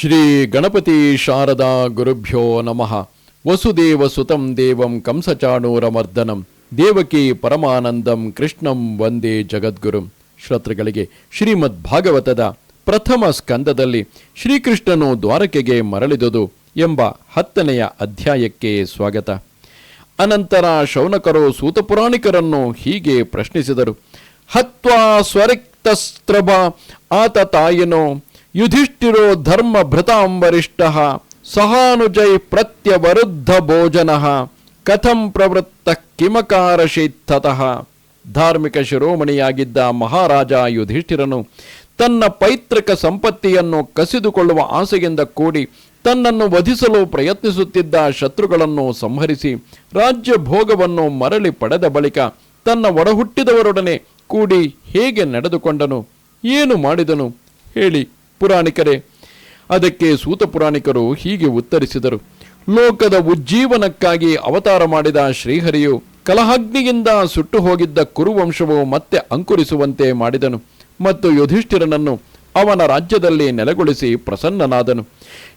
ಶ್ರೀ ಗಣಪತಿ ಶಾರದಾ ಗುರುಭ್ಯೋ ನಮಃ. ವಸುದೇವ ಸುತಂ ದೇವಂ ಕಂಸಚಾಣೂರಮರ್ದನಂ. ದೇವಕಿ ಪರಮಾನಂದಂ ಕೃಷ್ಣಂ ವಂದೇ ಜಗದ್ಗುರುಂ. ಶ್ರೋತೃಗಳಿಗೆ ಶ್ರೀಮದ್ ಭಾಗವತದ ಪ್ರಥಮ ಸ್ಕಂದದಲ್ಲಿ ಶ್ರೀಕೃಷ್ಣನು ದ್ವಾರಕೆಗೆ ಮರಳಿದುದು ಎಂಬ ಹತ್ತನೆಯ ಅಧ್ಯಾಯಕ್ಕೆ ಸ್ವಾಗತ. ಅನಂತರ ಶೌನಕರು ಸೂತಪುರಾಣಿಕರನ್ನು ಹೀಗೆ ಪ್ರಶ್ನಿಸಿದರು. ಹತ್ವಾ ಸ್ವರಿಕ್ತಸ್ತ್ರಭ ಆತ ತಾಯಿನೋ ಯುಧಿಷ್ಠಿರೋ ಧರ್ಮ ಭೃತಾಂಬರಿಷ್ಟ ಸಹಾನುಜೈ ಪ್ರತ್ಯವರುದ್ಧ ಭೋಜನ ಕಥಂ ಪ್ರವೃತ್ತ ಕಿಮಕಾರಶೀತ್ತತಃ. ಧಾರ್ಮಿಕ ಶಿರೋಮಣಿಯಾಗಿದ್ದ ಮಹಾರಾಜ ಯುಧಿಷ್ಠಿರನು ತನ್ನ ಪೈತೃಕ ಸಂಪತ್ತಿಯನ್ನು ಕಸಿದುಕೊಳ್ಳುವ ಆಸೆಯಿಂದ ಕೂಡಿ ತನ್ನನ್ನು ವಧಿಸಲು ಪ್ರಯತ್ನಿಸುತ್ತಿದ್ದ ಶತ್ರುಗಳನ್ನು ಸಂಹರಿಸಿ ರಾಜ್ಯ ಭೋಗವನ್ನು ಮರಳಿ ಪಡೆದ ಬಳಿಕ ತನ್ನ ಒಡಹುಟ್ಟಿದವರೊಡನೆ ಕೂಡಿ ಹೇಗೆ ನಡೆದುಕೊಂಡನು, ಏನು ಮಾಡಿದನು ಹೇಳಿ. ಪುರಾಣಿಕರೇ. ಅದಕ್ಕೆ ಸೂತ ಪುರಾಣಿಕರು ಹೀಗೆ ಉತ್ತರಿಸಿದರು. ಲೋಕದ ಉಜ್ಜೀವನಕ್ಕಾಗಿ ಅವತಾರ ಮಾಡಿದ ಶ್ರೀಹರಿಯು ಕಲಹಗ್ನಿಯಿಂದ ಸುಟ್ಟು ಹೋಗಿದ್ದ ಕುರುವಂಶವು ಮತ್ತೆ ಅಂಕುರಿಸುವಂತೆ ಮಾಡಿದನು ಮತ್ತು ಯುಧಿಷ್ಠಿರನನ್ನು ಅವನ ರಾಜ್ಯದಲ್ಲಿ ನೆಲೆಗೊಳಿಸಿ ಪ್ರಸನ್ನನಾದನು.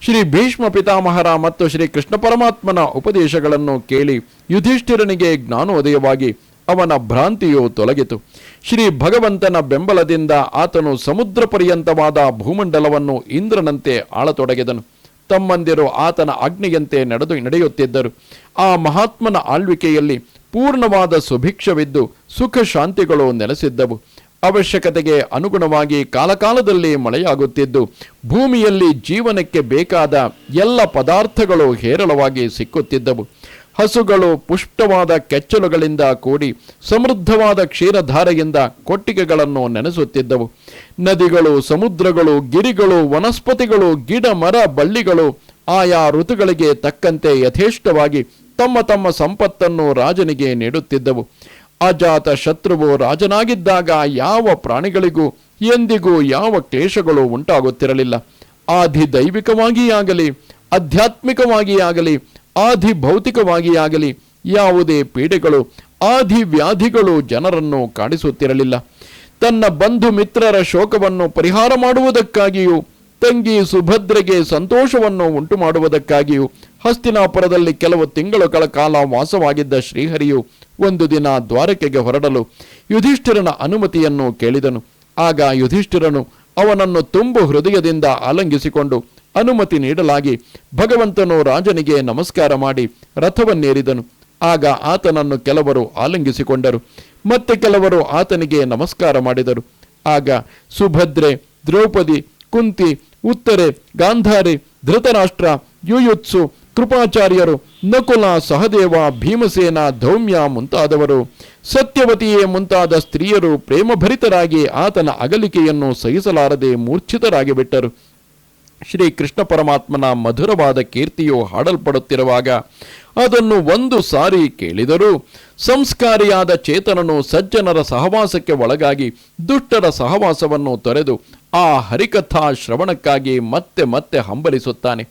ಶ್ರೀ ಭೀಷ್ಮ ಪಿತಾಮಹರ ಮತ್ತು ಶ್ರೀ ಕೃಷ್ಣ ಪರಮಾತ್ಮನ ಉಪದೇಶಗಳನ್ನು ಕೇಳಿ ಯುಧಿಷ್ಠಿರನಿಗೆ ಜ್ಞಾನೋದಯವಾಗಿ ಅವನ ಭ್ರಾಂತಿಯು ತೊಲಗಿತು. ಶ್ರೀ ಭಗವಂತನ ಬೆಂಬಲದಿಂದ ಆತನು ಸಮುದ್ರ ಪರ್ಯಂತವಾದ ಭೂಮಂಡಲವನ್ನು ಇಂದ್ರನಂತೆ ಆಳತೊಡಗಿದನು. ತಮ್ಮಂದಿರು ಆತನ ಅಗ್ನಿಯಂತೆ ನಡೆದು ನಡೆಯುತ್ತಿದ್ದರು. ಆ ಮಹಾತ್ಮನ ಆಳ್ವಿಕೆಯಲ್ಲಿ ಪೂರ್ಣವಾದ ಸುಭಿಕ್ಷವಿದ್ದು ಸುಖ ಶಾಂತಿಗಳು ನೆಲೆಸಿದ್ದವು. ಅವಶ್ಯಕತೆಗೆ ಅನುಗುಣವಾಗಿ ಕಾಲಕಾಲದಲ್ಲಿ ಮಳೆಯಾಗುತ್ತಿದ್ದು, ಭೂಮಿಯಲ್ಲಿ ಜೀವನಕ್ಕೆ ಬೇಕಾದ ಎಲ್ಲ ಪದಾರ್ಥಗಳು ಹೇರಳವಾಗಿ ಸಿಕ್ಕುತ್ತಿದ್ದವು. ಹಸುಗಳು ಪುಷ್ಟವಾದ ಕೆಚ್ಚಲುಗಳಿಂದ ಕೂಡಿ ಸಮೃದ್ಧವಾದ ಕ್ಷೀರಧಾರೆಯಿಂದ ಕೊಟ್ಟಿಗೆಗಳನ್ನು ನೆನೆಸುತ್ತಿದ್ದವು. ನದಿಗಳು, ಸಮುದ್ರಗಳು, ಗಿರಿಗಳು, ವನಸ್ಪತಿಗಳು, ಗಿಡ, ಮರ, ಬಳ್ಳಿಗಳು ಆಯಾ ಋತುಗಳಿಗೆ ತಕ್ಕಂತೆ ಯಥೇಷ್ಟವಾಗಿ ತಮ್ಮ ತಮ್ಮ ಸಂಪತ್ತನ್ನು ರಾಜನಿಗೆ ನೀಡುತ್ತಿದ್ದವು. ಅಜಾತ ಶತ್ರುವು ರಾಜನಾಗಿದ್ದಾಗ ಯಾವ ಪ್ರಾಣಿಗಳಿಗೂ ಎಂದಿಗೂ ಯಾವ ಕ್ಲೇಶಗಳು ಉಂಟಾಗುತ್ತಿರಲಿಲ್ಲ. ಆಧಿ ದೈವಿಕವಾಗಿಯಾಗಲಿ ಆಧ್ಯಾತ್ಮಿಕವಾಗಿಯಾಗಲಿ ಆಧಿ ಭೌತಿಕವಾಗಿಯಾಗಲಿ ಯಾವುದೇ ಪೀಡೆಗಳು ಆದಿ ವ್ಯಾಧಿಗಳು ಜನರನ್ನು ಕಾಡಿಸುತ್ತಿರಲಿಲ್ಲ. ತನ್ನ ಬಂಧು ಮಿತ್ರರ ಶೋಕವನ್ನು ಪರಿಹಾರ ಮಾಡುವುದಕ್ಕಾಗಿಯೂ, ತಂಗಿ ಸುಭದ್ರೆಗೆ ಸಂತೋಷವನ್ನು ಉಂಟು ಮಾಡುವುದಕ್ಕಾಗಿಯೂ ಹಸ್ತಿನಾಪುರದಲ್ಲಿ ಕೆಲವು ತಿಂಗಳುಗಳ ಕಾಲ ವಾಸವಾಗಿದ್ದ ಶ್ರೀಹರಿಯು ಒಂದು ದಿನ ದ್ವಾರಕೆಗೆ ಹೊರಡಲು ಯುಧಿಷ್ಠಿರನ ಅನುಮತಿಯನ್ನು ಕೇಳಿದನು. ಆಗ ಯುಧಿಷ್ಠಿರನು ಅವನನ್ನು ತುಂಬು ಹೃದಯದಿಂದ ಆಲಂಗಿಸಿಕೊಂಡು ಅನುಮತಿ ನೀಡಲಾಗಿ ಭಗವಂತನು ರಾಜನಿಗೆ ನಮಸ್ಕಾರ ಮಾಡಿ ರಥವನ್ನೇರಿದನು. ಆಗ ಆತನನ್ನು ಕೆಲವರು ಆಲಂಗಿಸಿಕೊಂಡರು. ಮತ್ತೆ ಕೆಲವರು ಆತನಿಗೆ ನಮಸ್ಕಾರ ಮಾಡಿದರು. ಆಗ ಸುಭದ್ರೆ, ದ್ರೌಪದಿ, ಕುಂತಿ, ಉತ್ತರೆ, ಗಾಂಧಾರಿ, ಧೃತರಾಷ್ಟ್ರ, ಯುಯುತ್ಸು, ಕೃಪಾಚಾರ್ಯರು, ನಕುಲ, ಸಹದೇವ, ಭೀಮಸೇನ, ಧೌಮ್ಯ ಮುಂತಾದವರು. ಸತ್ಯವತಿಯೇ ಮುಂತಾದ ಸ್ತ್ರೀಯರು ಪ್ರೇಮಭರಿತರಾಗಿ ಆತನ ಅಗಲಿಕೆಯನ್ನು ಸಹಿಸಲಾರದೆ ಮೂರ್ಛಿತರಾಗಿ ಬಿಟ್ಟರು ಶ್ರೀ ಕೃಷ್ಣ ಪರಮಾತ್ಮನ ಮಧುರವಾದ ಕೀರ್ತಿಯು ಹಾಡಲ್ಪಡುತ್ತಿರುವಾಗ ಅದನ್ನು ಒಂದು ಸಾರಿ ಕೇಳಿದರೂ ಸಂಸ್ಕಾರಿಯಾದ ಚೇತನನು ಸಜ್ಜನರ ಸಹವಾಸಕ್ಕೆ ಒಳಗಾಗಿ ದುಷ್ಟರ ಸಹವಾಸವನ್ನು ತೊರೆದು ಆ ಹರಿಕಥಾ ಶ್ರವಣಕ್ಕಾಗಿ ಮತ್ತೆ ಮತ್ತೆ ಹಂಬಲಿಸುತ್ತಾನೆ.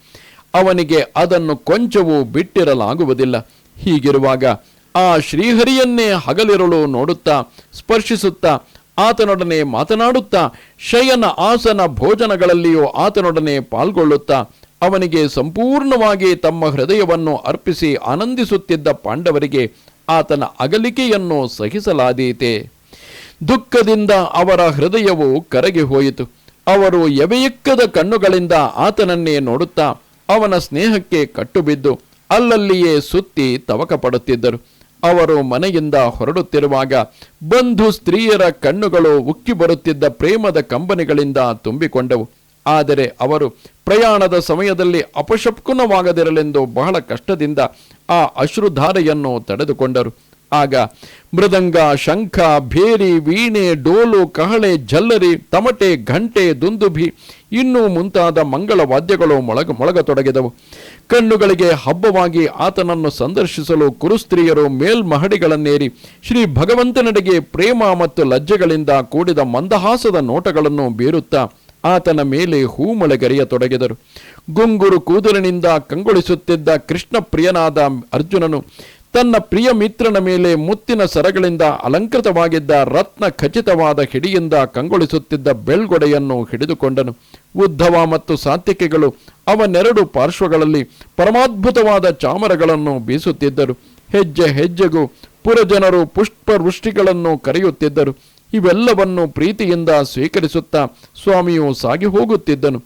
ಅವನಿಗೆ ಅದನ್ನು ಕೊಂಚವೂ ಬಿಟ್ಟಿರಲಾಗುವುದಿಲ್ಲ. ಹೀಗಿರುವಾಗ ಆ ಶ್ರೀಹರಿಯನ್ನೇ ಹಗಲಿರುಳು ನೋಡುತ್ತಾ, ಸ್ಪರ್ಶಿಸುತ್ತಾ ಆತನೊಡನೆ ಮಾತನಾಡುತ್ತಾ, ಶಯನ ಆಸನ ಭೋಜನಗಳಲ್ಲಿಯೂ ಆತನೊಡನೆ ಪಾಲ್ಗೊಳ್ಳುತ್ತಾ, ಅವನಿಗೆ ಸಂಪೂರ್ಣವಾಗಿ ತಮ್ಮ ಹೃದಯವನ್ನು ಅರ್ಪಿಸಿ ಆನಂದಿಸುತ್ತಿದ್ದ ಪಾಂಡವರಿಗೆ ಆತನ ಅಗಲಿಕೆಯನ್ನು ಸಹಿಸಲಾದೀತೆ. ದುಃಖದಿಂದ ಅವರ ಹೃದಯವು ಕರಗಿ ಹೋಯಿತು. ಅವರು ಎವೆಯಕ್ಕದ ಕಣ್ಣುಗಳಿಂದ ಆತನನ್ನೇ ನೋಡುತ್ತಾ, ಅವನ ಸ್ನೇಹಕ್ಕೆ ಕಟ್ಟುಬಿದ್ದು, ಅಲ್ಲಲ್ಲಿಯೇ ಸುತ್ತಿ ತವಕ ಪಡುತ್ತಿದ್ದರು ಅವರು ಮನೆಯಿಂದ ಹೊರಡುತ್ತಿರುವಾಗ ಬಂಧು ಸ್ತ್ರೀಯರ ಕಣ್ಣುಗಳು ಉಕ್ಕಿ ಬರುತ್ತಿದ್ದ ಪ್ರೇಮದ ಕಂಬನಿಗಳಿಂದ ತುಂಬಿಕೊಂಡವು. ಆದರೆ ಅವರು ಪ್ರಯಾಣದ ಸಮಯದಲ್ಲಿ ಅಪಶಪ್ಕುನವಾಗದಿರಲೆಂದು ಬಹಳ ಕಷ್ಟದಿಂದ ಆ ಅಶ್ರುಧಾರೆಯನ್ನು ತಡೆದುಕೊಂಡರು. ಆಗ ಮೃದಂಗ, ಶಂಖ, ಭೇರಿ, ವೀಣೆ, ಡೋಲು, ಕಹಳೆ, ಜಲ್ಲರಿ, ತಮಟೆ, ಘಂಟೆ, ದುಂದುಭಿ ಇನ್ನೂ ಮುಂತಾದ ಮಂಗಳ ವಾದ್ಯಗಳು ಮೊಳಗ ಮೊಳಗತೊಡಗಿದವು. ಕಣ್ಣುಗಳಿಗೆ ಹಬ್ಬವಾಗಿ ಆತನನ್ನು ಸಂದರ್ಶಿಸಲು ಕುರುಸ್ತ್ರೀಯರು ಮೇಲ್ಮಹಡಿಗಳನ್ನೇರಿ ಶ್ರೀ ಭಗವಂತನಡೆಗೆ ಪ್ರೇಮ ಮತ್ತು ಲಜ್ಜೆಗಳಿಂದ ಕೂಡಿದ ಮಂದಹಾಸದ ನೋಟಗಳನ್ನು ಬೀರುತ್ತಾ ಆತನ ಮೇಲೆ ಹೂಮಳೆಗರೆಯತೊಡಗಿದರು. ಗುಂಗುರು ಕೂದಲಿನಿಂದ ಕಂಗೊಳಿಸುತ್ತಿದ್ದ ಕೃಷ್ಣ ಪ್ರಿಯನಾದ ಅರ್ಜುನನು ತನ್ನ ಪ್ರಿಯ ಮಿತ್ರನ ಮೇಲೆ ಮುತ್ತಿನ ಸರಗಳಿಂದ ಅಲಂಕೃತವಾಗಿದ್ದ ರತ್ನ ಖಚಿತವಾದ ಹಿಡಿಯಿಂದ ಕಂಗೊಳಿಸುತ್ತಿದ್ದ ಬೆಳ್ಗೊಡೆಯನ್ನು ಹಿಡಿದುಕೊಂಡನು. ಉದ್ಧವ ಮತ್ತು ಸಾತ್ವಿಕೆಗಳು ಅವನೆರಡು ಪಾರ್ಶ್ವಗಳಲ್ಲಿ ಪರಮಾದ್ಭುತವಾದ ಚಾಮರಗಳನ್ನು ಬೀಸುತ್ತಿದ್ದರು. ಹೆಜ್ಜೆ ಹೆಜ್ಜೆಗೂ ಪುರಜನರು ಪುಷ್ಪವೃಷ್ಟಿಗಳನ್ನು ಕರೆಯುತ್ತಿದ್ದರು. ಇವೆಲ್ಲವನ್ನು ಪ್ರೀತಿಯಿಂದ ಸ್ವೀಕರಿಸುತ್ತಾ ಸ್ವಾಮಿಯು ಸಾಗಿ ಹೋಗುತ್ತಿದ್ದನು.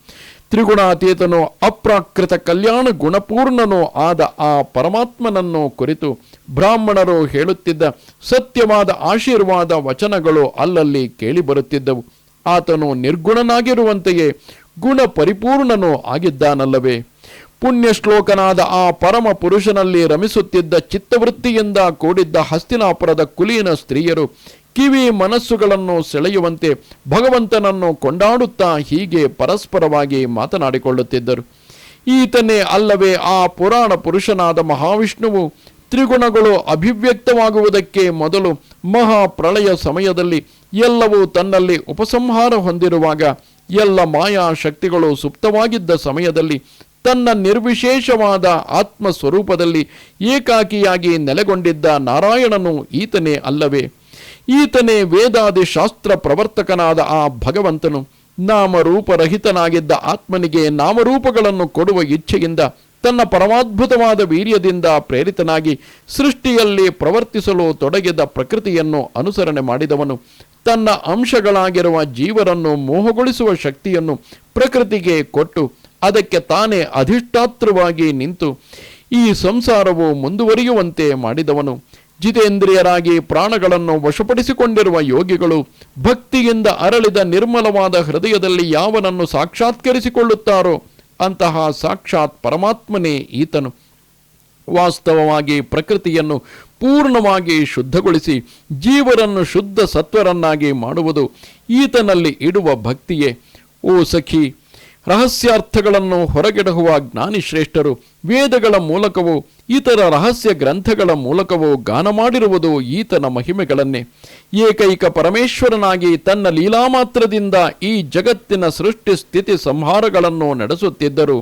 ತ್ರಿಗುಣಾತೀತನು ಅಪ್ರಾಕೃತ ಕಲ್ಯಾಣ ಗುಣಪೂರ್ಣನೋ ಆದ ಆ ಪರಮಾತ್ಮನನ್ನು ಕುರಿತು ಬ್ರಾಹ್ಮಣರು ಹೇಳುತ್ತಿದ್ದ ಸತ್ಯವಾದ ಆಶೀರ್ವಾದ ವಚನಗಳು ಅಲ್ಲಲ್ಲಿ ಕೇಳಿಬರುತ್ತಿದ್ದವು. ಆತನು ನಿರ್ಗುಣನಾಗಿರುವಂತೆಯೇ ಗುಣ ಪರಿಪೂರ್ಣನೋ ಆಗಿದ್ದಾನಲ್ಲವೇ. ಪುಣ್ಯ ಶ್ಲೋಕನಾದ ಆ ಪರಮ ಪುರುಷನಲ್ಲಿ ರಮಿಸುತ್ತಿದ್ದ ಚಿತ್ತವೃತ್ತಿಯಿಂದ ಕೂಡಿದ್ದ ಹಸ್ತಿನಾಪುರದ ಕುಲೀನ ಸ್ತ್ರೀಯರು ಕಿವಿ ಮನಸ್ಸುಗಳನ್ನು ಸೆಳೆಯುವಂತೆ ಭಗವಂತನನ್ನು ಕೊಂಡಾಡುತ್ತಾ ಹೀಗೆ ಪರಸ್ಪರವಾಗಿ ಮಾತನಾಡಿಕೊಳ್ಳುತ್ತಿದ್ದರು. ಈತನೇ ಅಲ್ಲವೇ ಆ ಪುರಾಣ ಪುರುಷನಾದ ಮಹಾವಿಷ್ಣುವು ತ್ರಿಗುಣಗಳು ಅಭಿವ್ಯಕ್ತವಾಗುವುದಕ್ಕೆ ಮೊದಲು ಮಹಾಪ್ರಳಯ ಸಮಯದಲ್ಲಿ ಎಲ್ಲವೂ ತನ್ನಲ್ಲಿ ಉಪಸಂಹಾರ ಹೊಂದಿರುವಾಗ ಎಲ್ಲ ಮಾಯಾ ಶಕ್ತಿಗಳು ಸುಪ್ತವಾಗಿದ್ದ ಸಮಯದಲ್ಲಿ ತನ್ನ ನಿರ್ವಿಶೇಷವಾದ ಆತ್ಮ ಸ್ವರೂಪದಲ್ಲಿ ಏಕಾಕಿಯಾಗಿ ನೆಲೆಗೊಂಡಿದ್ದ ನಾರಾಯಣನು ಈತನೇ ಅಲ್ಲವೇ. ಈತನೇ ವೇದಾದಿ ಶಾಸ್ತ್ರ ಪ್ರವರ್ತಕನಾದ ಆ ಭಗವಂತನು ನಾಮರೂಪರಹಿತನಾಗಿದ್ದ ಆತ್ಮನಿಗೆ ನಾಮರೂಪಗಳನ್ನು ಕೊಡುವ ಇಚ್ಛೆಯಿಂದ ತನ್ನ ಪರಮಾದ್ಭುತವಾದ ವೀರ್ಯದಿಂದ ಪ್ರೇರಿತನಾಗಿ ಸೃಷ್ಟಿಯಲ್ಲಿ ಪ್ರವರ್ತಿಸಲು ತೊಡಗಿದ ಪ್ರಕೃತಿಯನ್ನು ಅನುಸರಣೆ ಮಾಡಿದವನು. ತನ್ನ ಅಂಶಗಳಾಗಿರುವ ಜೀವರನ್ನು ಮೋಹಗೊಳಿಸುವ ಶಕ್ತಿಯನ್ನು ಪ್ರಕೃತಿಗೆ ಕೊಟ್ಟು ಅದಕ್ಕೆ ತಾನೇ ಅಧಿಷ್ಠಾತೃವಾಗಿ ನಿಂತು ಈ ಸಂಸಾರವು ಮುಂದುವರಿಯುವಂತೆ ಮಾಡಿದವನು. ಜಿತೇಂದ್ರಿಯರಾಗಿ ಪ್ರಾಣಗಳನ್ನು ವಶಪಡಿಸಿಕೊಂಡಿರುವ ಯೋಗಿಗಳು ಭಕ್ತಿಯಿಂದ ಅರಳಿದ ನಿರ್ಮಲವಾದ ಹೃದಯದಲ್ಲಿ ಯಾವನನ್ನು ಸಾಕ್ಷಾತ್ಕರಿಸಿಕೊಳ್ಳುತ್ತಾರೋ ಅಂತಹ ಸಾಕ್ಷಾತ್ ಪರಮಾತ್ಮನೇ ಈತನು. ವಾಸ್ತವವಾಗಿ ಪ್ರಕೃತಿಯನ್ನು ಪೂರ್ಣವಾಗಿ ಶುದ್ಧಗೊಳಿಸಿ ಜೀವರನ್ನು ಶುದ್ಧ ಸತ್ವರನ್ನಾಗಿ ಮಾಡುವುದು ಈತನಲ್ಲಿ ಇಡುವ ಭಕ್ತಿಯೇ. ಓ ಸಖಿ ರಹಸ್ಯಾರ್ಥಗಳನ್ನು ಹೊರಗೆಡಹುವ ಜ್ಞಾನಿಶ್ರೇಷ್ಠರು, ವೇದಗಳ ಮೂಲಕವೂ, ಇತರ ರಹಸ್ಯ ಗ್ರಂಥಗಳ ಮೂಲಕವೂ ಗಾನ ಮಾಡಿರುವುದು ಈತನ ಮಹಿಮೆಗಳನ್ನೇ. ಏಕೈಕ ಪರಮೇಶ್ವರನಾಗಿ ತನ್ನ ಲೀಲಾಮಾತ್ರದಿಂದ ಈ ಜಗತ್ತಿನ ಸೃಷ್ಟಿ ಸ್ಥಿತಿ ಸಂಹಾರಗಳನ್ನು ನಡೆಸುತ್ತಿದ್ದರು.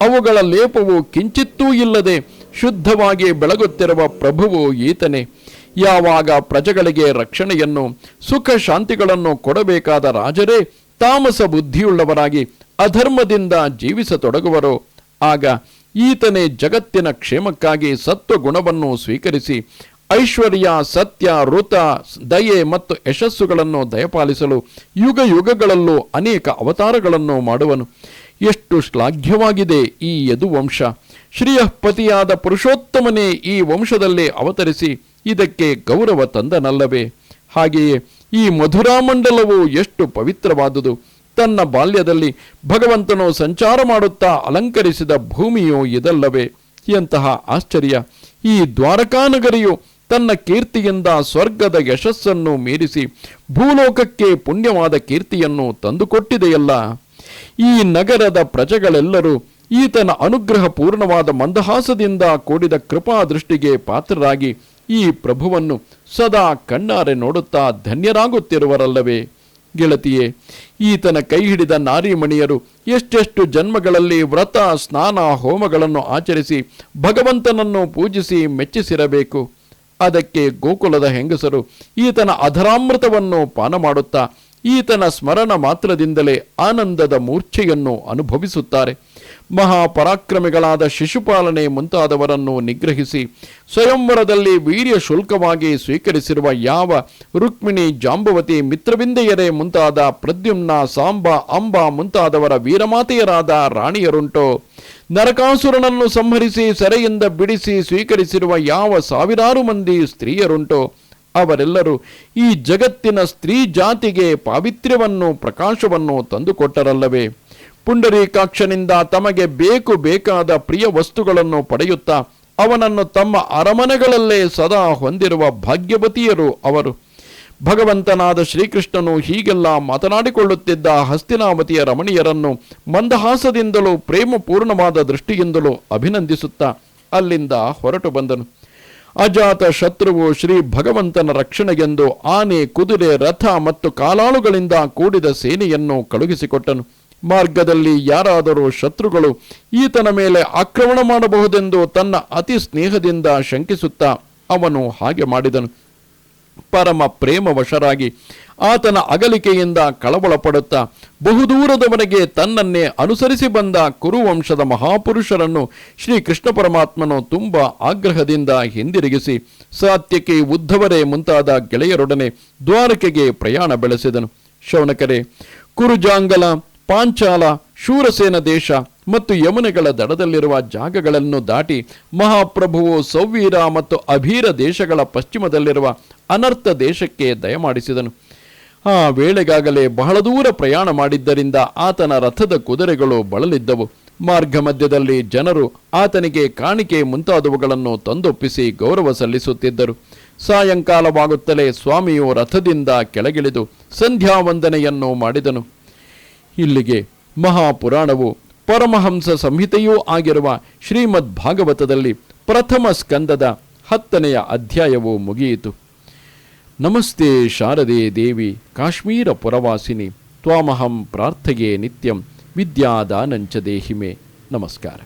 ಅವುಗಳ ಲೇಪವು ಕಿಂಚಿತ್ತೂ ಇಲ್ಲದೆ ಶುದ್ಧವಾಗಿ ಬೆಳಗುತ್ತಿರುವ ಪ್ರಭುವು ಈತನೇ. ಯಾವಾಗ ಪ್ರಜೆಗಳಿಗೆ ರಕ್ಷಣೆಯನ್ನು ಸುಖ ಶಾಂತಿಗಳನ್ನು ಕೊಡಬೇಕಾದ ರಾಜರೇ ತಾಮಸ ಬುದ್ಧಿಯುಳ್ಳವರಾಗಿ ಅಧರ್ಮದಿಂದ ಜೀವಿಸತೊಡಗುವರೋ. ಆಗ ಈತನೇ ಜಗತ್ತಿನ ಕ್ಷೇಮಕ್ಕಾಗಿ ಸತ್ವಗುಣವನ್ನು ಸ್ವೀಕರಿಸಿ ಐಶ್ವರ್ಯ, ಸತ್ಯ, ಋತ, ದಯೆ ಮತ್ತು ಯಶಸ್ಸುಗಳನ್ನು ದಯಪಾಲಿಸಲು ಯುಗ ಯುಗಗಳಲ್ಲೂ ಅನೇಕ ಅವತಾರಗಳನ್ನು ಮಾಡುವನು. ಎಷ್ಟು ಶ್ಲಾಘ್ಯವಾಗಿದೆ ಈ ಯದುವಂಶ. ಶ್ರೀಯಪತಿಯಾದ ಪುರುಷೋತ್ತಮನೇ ಈ ವಂಶದಲ್ಲಿ ಅವತರಿಸಿ ಇದಕ್ಕೆ ಗೌರವ ತಂದನಲ್ಲವೇ. ಹಾಗೆಯೇ ಈ ಮಧುರಾಮಂಡಲವು ಎಷ್ಟು ಪವಿತ್ರವಾದುದು. ತನ್ನ ಬಾಲ್ಯದಲ್ಲಿ ಭಗವಂತನು ಸಂಚಾರ ಮಾಡುತ್ತಾ ಅಲಂಕರಿಸಿದ ಭೂಮಿಯು ಇದಲ್ಲವೇ? ಎಂತಹ ಆಶ್ಚರ್ಯ. ಈ ದ್ವಾರಕಾನಗರಿಯು ತನ್ನ ಕೀರ್ತಿಯಿಂದ ಸ್ವರ್ಗದ ಯಶಸ್ಸನ್ನು ಮೀರಿಸಿ ಭೂಲೋಕಕ್ಕೆ ಪುಣ್ಯವಾದ ಕೀರ್ತಿಯನ್ನು ತಂದುಕೊಟ್ಟಿದೆಯಲ್ಲ? ಈ ನಗರದ ಪ್ರಜೆಗಳೆಲ್ಲರೂ ಈತನ ಅನುಗ್ರಹ ಪೂರ್ಣವಾದ ಮಂದಹಾಸದಿಂದ ಕೂಡಿದ ಕೃಪಾ ದೃಷ್ಟಿಗೆ ಪಾತ್ರರಾಗಿ ಈ ಪ್ರಭುವನ್ನು ಸದಾ ಕಣ್ಣಾರೆ ನೋಡುತ್ತಾ ಧನ್ಯರಾಗುತ್ತಿರುವರಲ್ಲವೇ? ಗೆಳತಿಯೇ, ಈತನ ಕೈ ಹಿಡಿದ ನಾರಿಮಣಿಯರು ಎಷ್ಟೆಷ್ಟು ಜನ್ಮಗಳಲ್ಲಿ ವ್ರತ, ಸ್ನಾನ, ಹೋಮಗಳನ್ನು ಆಚರಿಸಿ ಭಗವಂತನನ್ನು ಪೂಜಿಸಿ ಮೆಚ್ಚಿಸಿರಬೇಕು. ಅದಕ್ಕೆ ಗೋಕುಲದ ಹೆಂಗಸರು ಈತನ ಅಧರಾಮೃತವನ್ನು ಪಾನ ಮಾಡುತ್ತಾ ಈತನ ಸ್ಮರಣ ಮಾತ್ರದಿಂದಲೇ ಆನಂದದ ಮೂರ್ಛೆಯನ್ನು ಅನುಭವಿಸುತ್ತಾರೆ. ಮಹಾಪರಾಕ್ರಮಿಗಳಾದ ಶಿಶುಪಾಲನೆ ಮುಂತಾದವರನ್ನು ನಿಗ್ರಹಿಸಿ ಸ್ವಯಂವರದಲ್ಲಿ ವೀರ್ಯ ಶುಲ್ಕವಾಗಿ ಸ್ವೀಕರಿಸಿರುವ ಯಾವ ರುಕ್ಮಿಣಿ ಜಾಂಬವತಿ ಮಿತ್ರವಿಂದೆಯರೇ ಮುಂತಾದ ಪ್ರದ್ಯುಮ್ನ ಸಾಂಬ, ಅಂಬ ಮುಂತಾದವರ ವೀರಮಾತೆಯರಾದ ರಾಣಿಯರುಂಟೋ. ನರಕಾಸುರನನ್ನು ಸಂಹರಿಸಿ ಸೆರೆಯಿಂದ ಬಿಡಿಸಿ ಸ್ವೀಕರಿಸಿರುವ ಯಾವ ಸಾವಿರಾರು ಮಂದಿ ಸ್ತ್ರೀಯರುಂಟೋ. ಅವರೆಲ್ಲರೂ ಈ ಜಗತ್ತಿನ ಸ್ತ್ರೀ ಜಾತಿಗೆ ಪಾವಿತ್ರ್ಯವನ್ನು, ಪ್ರಕಾಶವನ್ನು ತಂದುಕೊಟ್ಟರಲ್ಲವೇ. ಪುಂಡರೀಕಾಕ್ಷನಿಂದ ತಮಗೆ ಬೇಕು ಬೇಕಾದ ಪ್ರಿಯ ವಸ್ತುಗಳನ್ನು ಪಡೆಯುತ್ತಾ ಅವನನ್ನು ತಮ್ಮ ಅರಮನೆಗಳಲ್ಲೇ ಸದಾ ಹೊಂದಿರುವ ಭಾಗ್ಯವತಿಯರು ಅವರು. ಭಗವಂತನಾದ ಶ್ರೀಕೃಷ್ಣನು ಹೀಗೆಲ್ಲ ಮಾತನಾಡಿಕೊಳ್ಳುತ್ತಿದ್ದ ಹಸ್ತಿನಾವತಿಯ ರಮಣೀಯರನ್ನು ಮಂದಹಾಸದಿಂದಲೂ ಪ್ರೇಮಪೂರ್ಣವಾದ ದೃಷ್ಟಿಯಿಂದಲೂ ಅಭಿನಂದಿಸುತ್ತಾ ಅಲ್ಲಿಂದ ಹೊರಟು ಬಂದನು. ಅಜಾತ ಶತ್ರುವು ಶ್ರೀ ಭಗವಂತನ ರಕ್ಷಣೆಗೆಂದು ಆನೆ, ಕುದುರೆ, ರಥ ಮತ್ತು ಕಾಲಾಳುಗಳಿಂದ ಕೂಡಿದ ಸೇನೆಯನ್ನು ಕಳುಹಿಸಿಕೊಟ್ಟನು. ಮಾರ್ಗದಲ್ಲಿ ಯಾರಾದರೂ ಶತ್ರುಗಳು ಈತನ ಮೇಲೆ ಆಕ್ರಮಣ ಮಾಡಬಹುದೆಂದು ತನ್ನ ಅತಿ ಸ್ನೇಹದಿಂದ ಶಂಕಿಸುತ್ತಾ ಅವನು ಹಾಗೆ ಮಾಡಿದನು. ಪರಮ ಪ್ರೇಮವಶರಾಗಿ ಆತನ ಅಗಲಿಕೆಯಿಂದ ಕಳವಳ ಪಡುತ್ತಾ ಬಹುದೂರದವರೆಗೆ ತನ್ನನ್ನೇ ಅನುಸರಿಸಿ ಬಂದ ಕುರುವಂಶದ ಮಹಾಪುರುಷರನ್ನು ಶ್ರೀ ಕೃಷ್ಣ ಪರಮಾತ್ಮನು ತುಂಬ ಆಗ್ರಹದಿಂದ ಹಿಂದಿರುಗಿಸಿ ಸಾತ್ಯಕ್ಕೆ ಉದ್ಧವರೇ ಮುಂತಾದ ಗೆಳೆಯರೊಡನೆ ದ್ವಾರಕೆಗೆ ಪ್ರಯಾಣ ಬೆಳೆಸಿದನು. ಶೌನಕರೆ, ಕುರುಜಾಂಗಲ ಪಾಂಚಾಲ, ಶೂರಸೇನ ದೇಶ ಮತ್ತು ಯಮುನೆಗಳ ದಡದಲ್ಲಿರುವ ಜಾಗಗಳನ್ನು ದಾಟಿ ಮಹಾಪ್ರಭುವು ಸೌವೀರ ಮತ್ತು ಅಭೀರ ದೇಶಗಳ ಪಶ್ಚಿಮದಲ್ಲಿರುವ ಅನರ್ಥ ದೇಶಕ್ಕೆ ದಯಮಾಡಿಸಿದನು. ಆ ವೇಳೆಗಾಗಲೇ ಬಹಳ ದೂರ ಪ್ರಯಾಣ ಮಾಡಿದ್ದರಿಂದ ಆತನ ರಥದ ಕುದುರೆಗಳು ಬಳಲಿದ್ದವು. ಮಾರ್ಗ ಮಧ್ಯದಲ್ಲಿ ಜನರು ಆತನಿಗೆ ಕಾಣಿಕೆ ಮುಂತಾದವುಗಳನ್ನು ತಂದೊಪ್ಪಿಸಿ ಗೌರವ ಸಲ್ಲಿಸುತ್ತಿದ್ದರು. ಸಾಯಂಕಾಲವಾಗುತ್ತಲೇ ಸ್ವಾಮಿಯು ರಥದಿಂದ ಕೆಳಗಿಳಿದು ಸಂಧ್ಯಾ ವಂದನೆಯನ್ನು ಮಾಡಿದನು. ಇಲ್ಲಿಗೆ ಮಹಾಪುರಾಣವು ಪರಮಹಂಸ ಸಂಹಿತೆಯೂ ಆಗಿರುವ ಶ್ರೀಮದ್ ಭಾಗವತದಲ್ಲಿ ಪ್ರಥಮ ಸ್ಕಂದದ ಹತ್ತನೆಯ ಅಧ್ಯಾಯವು ಮುಗಿಯಿತು. ನಮಸ್ತೆ ಶಾರದೆ ದೇವಿ ಕಾಶ್ಮೀರ ಪುರವಾಸಿನಿ, ತ್ವಾಮಹಂ ಪ್ರಾರ್ಥೆಯೇ ನಿತ್ಯಂ ವಿದ್ಯಾದಾನಂಚ ದೇಹಿಮೆ. ನಮಸ್ಕಾರ.